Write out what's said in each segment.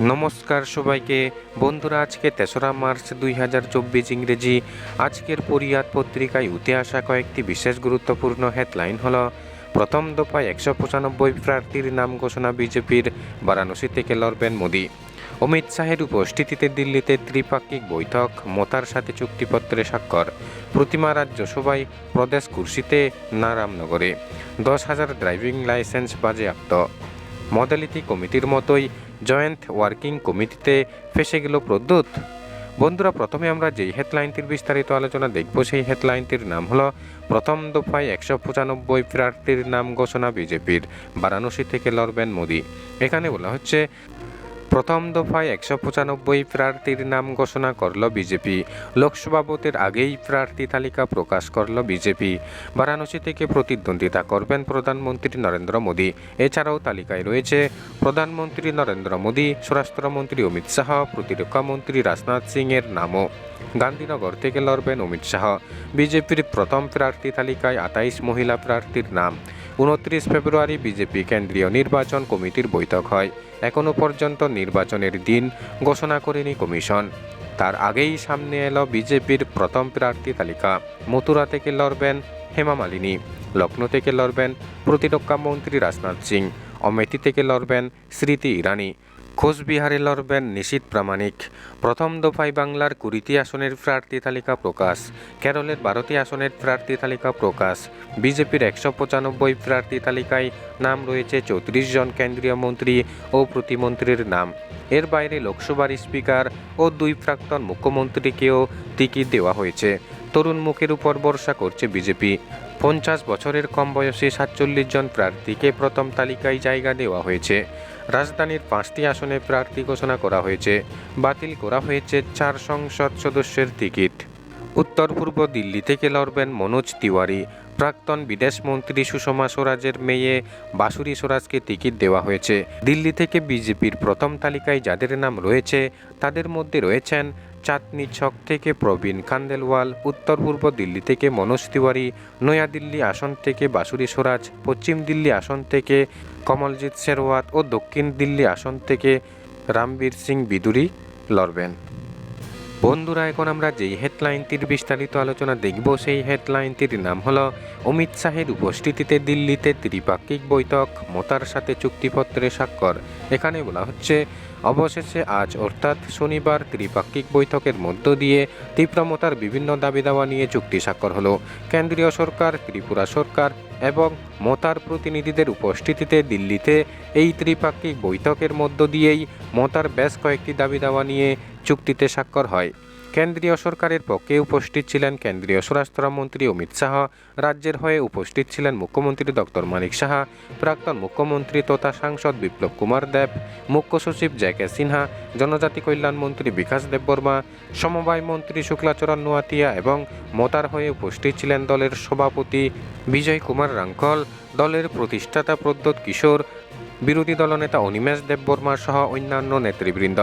নমস্কার সবাইকে। বন্ধুরা, আজকে তেসরা মার্চ দুই হাজার চব্বিশ ইংরেজি। আজকের পরিয়াদ পত্রিকায় উঠে আসা কয়েকটি বিশেষ গুরুত্বপূর্ণ হেডলাইন হল, প্রথম দফায় একশো পঁচানব্বই প্রার্থীর নাম ঘোষণা বিজেপির, বারাণসী থেকে লড়বেন মোদি। অমিত শাহের উপস্থিতিতে দিল্লিতে ত্রিপাক্ষিক বৈঠক, মতার সাথে চুক্তিপত্রে স্বাক্ষর। প্রতিমা রাজ্যসভায় প্রদেশ কুর্সিতে না রামনগরে। দশ হাজার ড্রাইভিং লাইসেন্স বাজেয়াপ্ত। মডেলিটি কমিটির মতোই জয়েন্ট ওয়ার্কিং কমিটিতে ফেসে গেল প্রদ্যুৎ। বন্ধুরা, প্রথমে আমরা যেই হেডলাইনটির বিস্তারিত আলোচনা দেখব, সেই হেডলাইনটির নাম হলো প্রথম দফায় একশো পঁচানব্বই প্রার্থীর নাম ঘোষণা বিজেপির। বারাণসী থেকে লড়বেন মোদী। এখানে বলা হচ্ছে প্রথম দফায় একশো পঁচানব্বই প্রার্থীর নাম ঘোষণা করল বিজেপি। লোকসভা ভোটের আগেই প্রার্থী তালিকা প্রকাশ করল বিজেপি। বারাণসী থেকে প্রতিদ্বন্দ্বিতা করবেন প্রধানমন্ত্রী নরেন্দ্র মোদী। এছাড়াও তালিকায় রয়েছে প্রধানমন্ত্রী নরেন্দ্র মোদী, স্বরাষ্ট্রমন্ত্রী অমিত শাহ, প্রতিরক্ষা মন্ত্রী রাজনাথ সিং এর নামও। গান্ধীনগর থেকে লড়বেন অমিত শাহ। বিজেপির প্রথম প্রার্থী তালিকায় আটাইশ মহিলা প্রার্থীর নাম। উনত্রিশ ফেব্রুয়ারি বিজেপি কেন্দ্রীয় নির্বাচন কমিটির বৈঠক হয়। এখনও পর্যন্ত নির্বাচনের দিন ঘোষণা করেনি কমিশন। তার আগেই সামনে এলো বিজেপির প্রথম প্রার্থী তালিকা। মথুরা থেকে লড়বেন হেমা মালিনী লখনৌ থেকে লড়বেন প্রতিরক্ষা মন্ত্রী রাজনাথ সিং, অমেথি থেকে লড়বেন স্মৃতি ইরানি কোচবিহারে লড়বেন নিশীত প্রামাণিক। প্রথম দফায় বাংলার কুড়িটি আসনের প্রার্থী তালিকা প্রকাশ। কেরলের বারোটি আসনের প্রার্থী তালিকা প্রকাশ। বিজেপির একশো পঁচানব্বই প্রার্থী তালিকায় নাম রয়েছে চৌত্রিশ জন কেন্দ্রীয় মন্ত্রী ও প্রতিমন্ত্রীর নাম। এর বাইরে লোকসভার স্পিকার ও দুই প্রাক্তন মুখ্যমন্ত্রীকেও টিকিট দেওয়া হয়েছে। তরুণ মুখের উপর ভরসা করছে বিজেপি। পঞ্চাশ বছরের কম বয়সী সাতচল্লিশ জন প্রার্থীকে প্রথম তালিকায় জায়গা দেওয়া হয়েছে। রাজধানীর পাঁচটি আসনে প্রার্থী ঘোষণা করা হয়েছে। বাতিল করা হয়েছে চার সংসদ সদস্যের টিকিট। উত্তর পূর্ব দিল্লি থেকে লড়বেন মনোজ তিওয়ারি। প্রাক্তন বিদেশ মন্ত্রী সুষমা স্বরাজের মেয়ে বাসুরি স্বরাজকে টিকিট দেওয়া হয়েছে। দিল্লি থেকে বিজেপির প্রথম তালিকায় যাদের নাম রয়েছে, তাদের মধ্যে রয়েছেন চাঁদনি ছক থেকে প্রবীণ খান্দেলওয়াল উত্তর পূর্ব দিল্লি থেকে মনোজ তিওয়ারি, নয়াদিল্লি আসন থেকে বাসুরি স্বরাজ, পশ্চিম দিল্লি আসন থেকে কমলজিৎ শেরওয়াত ও দক্ষিণ দিল্লি আসন থেকে রামবীর সিং বিদুরি লড়বেন। বন্ধুরা, এখন আমরা যেই হেডলাইনটির বিস্তারিত আলোচনা দেখব, সেই হেডলাইনটির নাম হলো অমিত শাহের উপস্থিতিতে দিল্লিতে ত্রিপাক্ষিক বৈঠক, মতার সাথে চুক্তিপত্রে স্বাক্ষর। এখানে বলা হচ্ছে, অবশেষে আজ অর্থাৎ শনিবার ত্রিপাক্ষিক বৈঠকের মধ্য দিয়ে তীব্রমতার বিভিন্ন দাবি দাওয়া নিয়ে চুক্তি স্বাক্ষর হলো। কেন্দ্রীয় সরকার, ত্রিপুরা সরকার এবং মতার প্রতিনিধিদের উপস্থিতিতে দিল্লিতে এই ত্রিপাক্ষিক বৈঠকের মধ্য দিয়েই মতার বেশ কয়েকটি দাবি দাওয়া নিয়ে চুক্তিতে স্বাক্ষর হয়। কেন্দ্রীয় সরকারের পক্ষে উপস্থিত ছিলেন কেন্দ্রীয় স্বরাষ্ট্রমন্ত্রী অমিত শাহ, রাজ্যের হয়ে উপস্থিত ছিলেন মুখ্যমন্ত্রী ডক্টর মানিক সাহা, প্রাক্তন মুখ্যমন্ত্রী তথা সাংসদ বিপ্লব কুমার দেব, মুখ্য সচিব জে কে সিনহা, জনজাতি কল্যাণ মন্ত্রী বিকাশ দেববর্মা সমবায় মন্ত্রী শুক্লাচরণ নোয়াতিয়া এবং মতার হয়ে উপস্থিত ছিলেন দলের সভাপতি বিজয় কুমার রাঙ্কল, দলের প্রতিষ্ঠাতা প্রদ্যোৎ কিশোর, বিরোধী দলনেতা অনিমেষ দেববর্মা সহ অন্যান্য নেতৃবৃন্দ।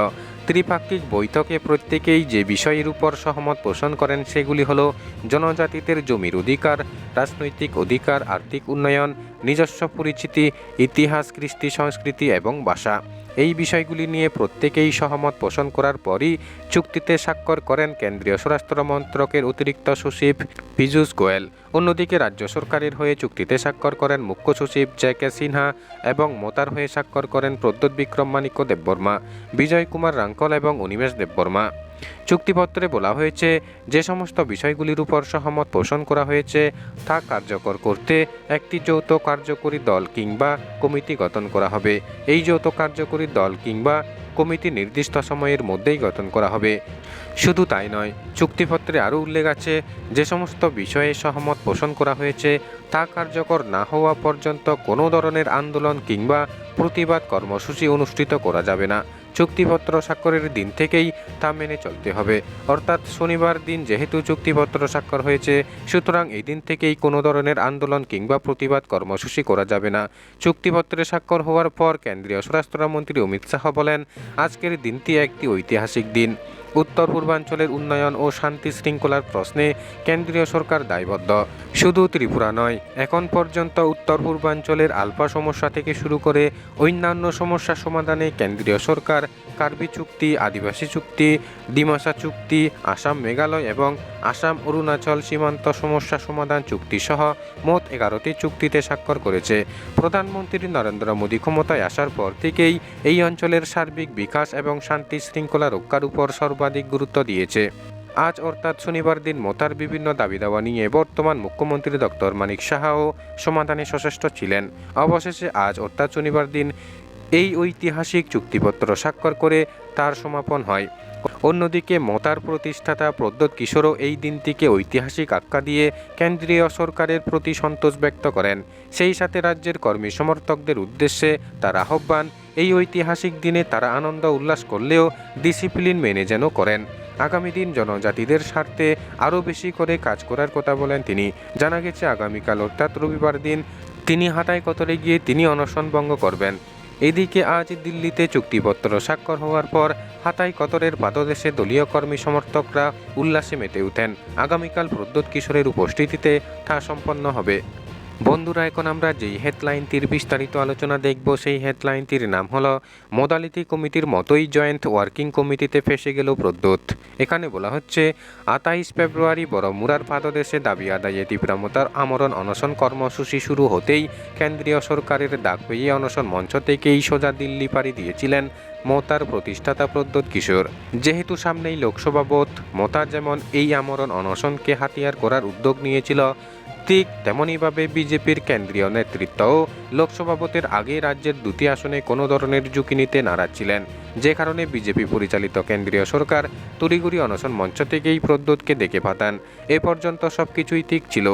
ত্রিপাক্ষিক বৈঠকে প্রত্যেকেই যে বিষয়ের উপর সহমত পোষণ করেন সেগুলি হল জনজাতিদের জমির অধিকার, রাজনৈতিক অধিকার, আর্থিক উন্নয়ন, নিজস্ব পরিচিতি, ইতিহাস, কৃষ্টি সংস্কৃতি এবং ভাষা। এই বিষয়গুলি নিয়ে প্রত্যেকেই সহমত পোষণ করার পরই চুক্তিতে স্বাক্ষর করেন কেন্দ্রীয় স্বরাষ্ট্র মন্ত্রকের অতিরিক্ত সচিব পীযূষ গোয়েল। অন্যদিকে রাজ্য সরকারের হয়ে চুক্তিতে স্বাক্ষর করেন মুখ্য সচিব জে কে সিনহা এবং মোতার হয়ে স্বাক্ষর করেন প্রদ্যুৎ বিক্রম মানিক্য দেববর্মা, বিজয় কুমার রাঙ্কল এবং অনিমেষ দেববর্মা। চুক্তিপত্রে বলা হয়েছে, যে সমস্ত বিষয়গুলির উপর সহমত পোষণ করা হয়েছে, তা কার্যকর করতে একটি যৌথ কার্যকরী দল কিংবা কমিটি গঠন করা হবে। এই যৌথ কার্যকরী দল কিংবা কমিটি নির্দিষ্ট সময়ের মধ্যেই গঠন করা হবে। শুধু তাই নয়, চুক্তিপত্রে আরও উল্লেখ আছে, যে সমস্ত বিষয়ে সহমত পোষণ করা হয়েছে, তা কার্যকর না হওয়া পর্যন্ত কোনো ধরনের আন্দোলন কিংবা প্রতিবাদ কর্মসূচি অনুষ্ঠিত করা যাবে না। চুক্তিপত্র স্বাক্ষরের দিন থেকেই তা মেনে চলতে হবে। অর্থাৎ শনিবার দিন যেহেতু চুক্তিপত্র স্বাক্ষর হয়েছে, সুতরাং এই দিন থেকেই কোনো ধরনের আন্দোলন কিংবা প্রতিবাদ কর্মসূচি করা যাবে না। চুক্তিপত্রে স্বাক্ষর হওয়ার পর কেন্দ্রীয় স্বরাষ্ট্রমন্ত্রী অমিত শাহ বলেন, আজকের দিনটি একটি ঐতিহাসিক দিন। উত্তর পূর্বাঞ্চলের উন্নয়ন ও শান্তি শৃঙ্খলার প্রশ্নে কেন্দ্রীয় সরকার দায়বদ্ধ। শুধু ত্রিপুরা নয়, এখন পর্যন্ত উত্তর পূর্বাঞ্চলের আলপা সমস্যা থেকে শুরু করে অন্যান্য সমস্যা সমাধানে কেন্দ্রীয় সরকার, কার্বি চুক্তি, আদিবাসী চুক্তি, ডিমাসা চুক্তি, আসাম মেঘালয় এবং আসাম অরুণাচল সীমান্ত সমস্যা সমাধান চুক্তি সহ মোট এগারোটি চুক্তিতে স্বাক্ষর করেছে। প্রধানমন্ত্রী নরেন্দ্র মোদী ক্ষমতায় আসার পর থেকেই এই অঞ্চলের সার্বিক বিকাশ এবং শান্তি শৃঙ্খলা রক্ষার উপর সর্বাধিক গুরুত্ব দিয়েছে। আজ অর্থাৎ শনিবার দিন মোতার বিভিন্ন দাবি দাওয়া নিয়ে বর্তমান মুখ্যমন্ত্রী ডক্টর মানিক সাহাও সমাধানে সচেষ্ট ছিলেন। অবশেষে আজ অর্থাৎ শনিবার দিন এই ঐতিহাসিক চুক্তিপত্র স্বাক্ষর করে তার সমাপন হয়। অন্যদিকে মতার প্রতিষ্ঠাতা প্রদ্যোৎ কিশোরও এই দিনটিকে ঐতিহাসিক আখ্যা দিয়ে কেন্দ্রীয় সরকারের প্রতি সন্তোষ ব্যক্ত করেন। সেই সাথে রাজ্যের কর্মী সমর্থকদের উদ্দেশ্যে তার আহ্বান এই ঐতিহাসিক দিনে তারা আনন্দ উল্লাস করলেও ডিসিপ্লিন মেনে যেন করেন। আগামী দিন জনজাতিদের স্বার্থে আরও বেশি করে কাজ করার কথা বলেন তিনি। জানা গেছে, আগামীকাল অর্থাৎ রবিবার দিন তিনি হাতায় কতরে গিয়ে তিনি অনশন ভঙ্গ করবেন। এদিকে আজ দিল্লিতে চুক্তিপত্র স্বাক্ষর হওয়ার পর হাতাই কতরের পাদদেশে দলীয় কর্মী সমর্থকরা উল্লাসে মেতে ওঠেন। আগামীকাল প্রদ্যোৎ কিশোরের উপস্থিতিতে তা সম্পন্ন হবে। বন্ধুরা, এখন আমরা যেই হেডলাইনটির বিস্তারিত আলোচনা দেখব, সেই হেডলাইনটির নাম হলো মোদালিটি কমিটির মতোই জয়েন্ট ওয়ার্কিং কমিটিতে ফেসে গেল প্রদ্যোৎ। এখানে বলা হচ্ছে আটাইশ ফেব্রুয়ারি বড় মুরার পাদদেশে দাবি আদায়ে তীব্রামতার আমরণ অনশন কর্মসূচি শুরু হতেই কেন্দ্রীয় সরকারের ডাক পেয়ে অনশন মঞ্চ থেকেই সোজা দিল্লি পাড়ি দিয়েছিলেন মতার প্রতিষ্ঠাতা প্রদ্যোৎ কিশোর। যেহেতু সামনেই লোকসভা ভোট মতা যেমন এই আমরণ অনশনকে হাতিয়ার করার উদ্যোগ নিয়েছিল, ঠিক তেমনইভাবে বিজেপির কেন্দ্রীয় নেতৃত্বও লোকসভা ভোটের আগে রাজ্যের দুটি আসনে কোনো ধরনের ঝুঁকি নিতে নারাজ ছিলেন। যে কারণে বিজেপি পরিচালিত কেন্দ্রীয় সরকার তড়িগুড়ি অনশন মঞ্চ থেকেই প্রদ্যোৎকে ডেকে পাঠান। এ পর্যন্ত সব কিছুই ঠিক ছিল।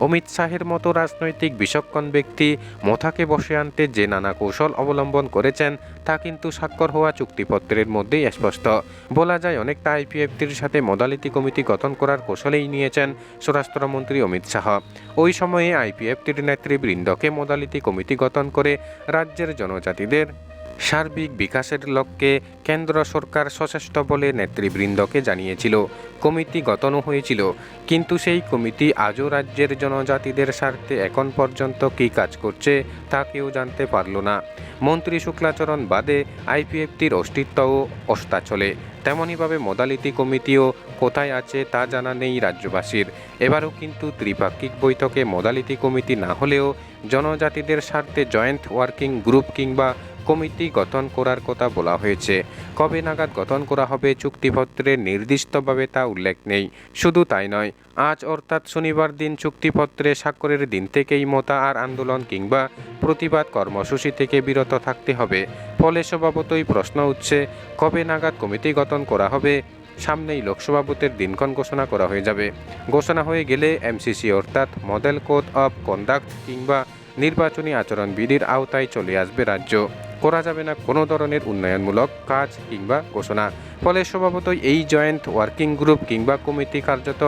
অমিত শাহের মতো রাজনৈতিক বিচক্ষণ ব্যক্তি মোথাকে বসে আনতে যে নানা কৌশল অবলম্বন করেছেন, তা কিন্তু স্বাক্ষর হওয়া চুক্তিপত্রের মধ্যেই স্পষ্ট বলা যায়, অনেকটা আইপিএফটির সাথে মদালিটি কমিটি গঠন করার কৌশলেই নিয়েছেন স্বরাষ্ট্রমন্ত্রী অমিত শাহ। ওই সময়ে আইপিএফটির নেতৃবৃন্দকে মদালিটি কমিটি গঠন করে রাজ্যের জনজাতিদের সার্বিক বিকাশের লক্ষ্যে কেন্দ্র সরকার সচেষ্ট বলে নেতৃবৃন্দকে জানিয়েছিল। কমিটি গঠনও হয়েছিল, কিন্তু সেই কমিটি আজও রাজ্যের জনজাতিদের স্বার্থে এখন পর্যন্ত কী কাজ করছে তা কেউ জানতে পারল না। মন্ত্রী শুক্লাচরণ বাদে আইপিএফটির অস্তিত্বও অস্তাচলে তেমনইভাবে মোদালিটি কমিটিও কোথায় আছে তা জানা নেই রাজ্যবাসীর। এবারও কিন্তু ত্রিপাক্ষিক বৈঠকে মোদালিটি কমিটি না হলেও জনজাতিদের স্বার্থে জয়েন্ট ওয়ার্কিং গ্রুপ কিংবা কমিটি গঠন করার কথা বলা হয়েছে। কবে নাগাদ গঠন করা হবে চুক্তিপত্রে নির্দিষ্টভাবে তা উল্লেখ নেই। শুধু তাই নয়, আজ অর্থাৎ শনিবার দিন চুক্তিপত্রে স্বাক্ষরের দিন থেকেই মতা আর আন্দোলন কিংবা প্রতিবাদ কর্মসূচি থেকে বিরত থাকতে হবে। ফলে স্বভাবতই প্রশ্ন উঠছে, কবে নাগাদ কমিটি গঠন করা হবে? সামনেই লোকসভা ভোটের দিনক্ষণ ঘোষণা করা হয়ে যাবে। ঘোষণা হয়ে গেলে এমসিসি অর্থাৎ মডেল কোড অব কন্ডাক্ট কিংবা নির্বাচনী আচরণবিধির আওতায় চলে আসবে রাজ্য। করা যাবে না কোনো ধরনের উন্নয়নমূলক কাজ কিংবা ঘোষণা। ফলে স্বভাবতই এই জয়েন্ট ওয়ার্কিং গ্রুপ কিংবা কমিটি কার্যত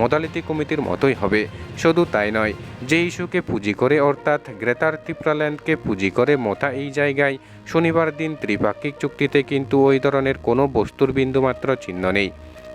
মোদালিটি কমিটির মতোই হবে। শুধু তাই নয় যে ইস্যুকে পুঁজি করে অর্থাৎ গ্রেটার ত্রিপুরাল্যান্ডকে পুঁজি করে মথা এই জায়গায়, শনিবার দিন ত্রিপাক্ষিক চুক্তিতে কিন্তু ওই ধরনের কোনো বস্তুর বিন্দুমাত্র চিহ্ন নেই।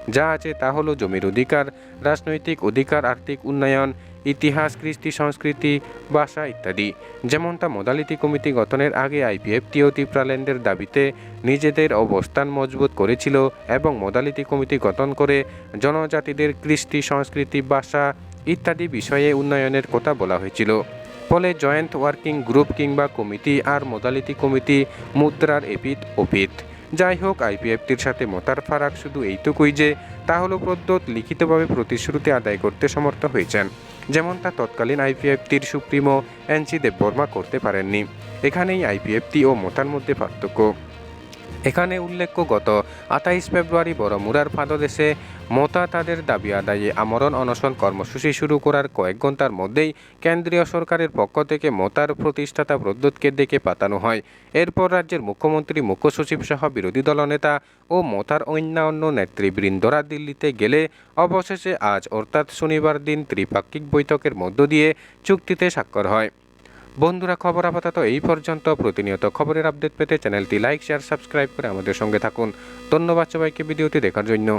যা আছে তা হলো জমির অধিকার, রাজনৈতিক অধিকার, আর্থিক উন্নয়ন, ইতিহাস, কৃষ্টি সংস্কৃতি, ভাষা ইত্যাদি। যেমনটা মোদালিটি কমিটি গঠনের আগে আইপিএফটিও ত্রিপুরাল্যান্ডের দাবিতে নিজেদের অবস্থান মজবুত করেছিল এবং মোদালিটি কমিটি গঠন করে জনজাতিদের কৃষ্টি সংস্কৃতি, ভাষা ইত্যাদি বিষয়ে উন্নয়নের কথা বলা হয়েছিল। ফলে জয়েন্ট ওয়ার্কিং গ্রুপ কিংবা কমিটি আর মোদালিটি কমিটি মুদ্রার এপিট ওপিট যাই হোক আইপিএফটির সাথে মোতার ফারাক শুধু এইটুকুই যে, তা হলো প্রদ্যোৎ লিখিতভাবে প্রতিশ্রুতি আদায় করতে সমর্থ হয়েছেন। যেমন তা তৎকালীন আইপিএফটির সুপ্রিমো এনসি দেববর্মা করতে পারেননি। এখানেই আইপিএফটি ও মোতার মধ্যে পার্থক্য। এখানে উল্লেখ্য, গত আঠাইশ ফেব্রুয়ারি বড় মুরার ফাঁদদেশে মোতা তাদের দাবি আদায়ে আমরণ অনশন কর্মসূচি শুরু করার কয়েক ঘণ্টার মধ্যেই কেন্দ্রীয় সরকারের পক্ষ থেকে মোতার প্রতিষ্ঠাতা প্রদ্যুৎকে ডেকে পাতানো হয়। এরপর রাজ্যের মুখ্যমন্ত্রী মুখ্য সচিব সহ বিরোধী দলনেতা ও মোতার অন্যান্য নেতৃবৃন্দরা দিল্লিতে গেলে অবশেষে আজ, অর্থাৎ শনিবার দিন ত্রিপাক্ষিক বৈঠকের মধ্য দিয়ে চুক্তিতে স্বাক্ষর হয়। বন্ধুরা, খবর আপাতত এই পর্যন্ত। প্রতিনিয়ত খবরের আপডেট পেতে চ্যানেলটি লাইক, শেয়ার, সাবস্ক্রাইব করে আমাদের সঙ্গে থাকুন। ধন্যবাদ সবাইকে ভিডিওটি দেখার জন্য।